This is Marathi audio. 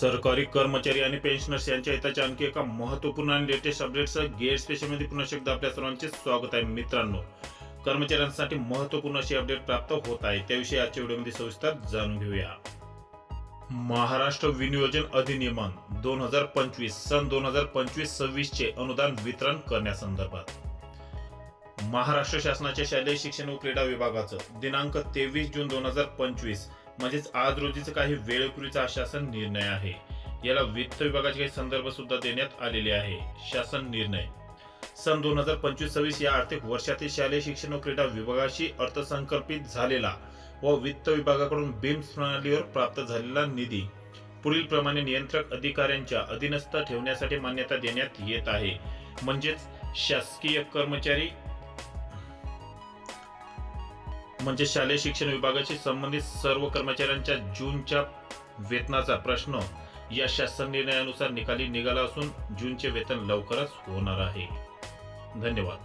सरकारी कर्मचारी आणि पेन्शनर्स यांच्या हिताच्या आणखी एका महत्त्वपूर्ण आणि लेटेस्ट अपडेटसह गेट स्पेशलमध्ये पुन्हा एकदा आपल्या सर्वांचे स्वागत आहे मित्रांनो. कर्मचाऱ्यांसाठी महत्त्वपूर्ण अशी अपडेट प्राप्त होत आहे. त्याविषयी आजच्या व्हिडिओमध्ये सविस्तर जाणून घेऊया. महाराष्ट्र विनियोजन अधिनियमन दोन हजार पंचवीस सन दोन हजार पंचवीस सव्वीसचे अनुदान वितरण करण्यासंदर्भात. महाराष्ट्र शासनाच्या शालेय शिक्षण व क्रीडा विभागाचं दिनांक तेवीस जून दोन हजार पंचवीस म्हणजेच आज रोजीचं काही वेळपूर्वीचा हा शासन निर्णय आहे. याला वित्त विभागाचे काही संदर्भ सुद्धा देण्यात आलेले आहे. शासन निर्णय. सन दोन हजार पंचवीस सव्वीस या आर्थिक वर्षातील शालेय शिक्षण व क्रीडा विभागाशी अर्थसंकल्पित झालेला व वित्त विभागाकडून बिम्स प्रणालीवर प्राप्त झालेला निधी पुढील प्रमाणे नियंत्रक अधिकाऱ्यांच्या अधीनस्थ ठेवण्यासाठी मान्यता देण्यात येत आहे. म्हणजेच शासकीय कर्मचारी म्हणजे शालेय शिक्षण विभागाशी संबंधित सर्व कर्मचाऱ्यांच्या जूनच्या वेतनाचा प्रश्न या शासन निर्णयानुसार निकाली निघाला असून जूनचे वेतन लवकरच होणार आहे. धन्यवाद.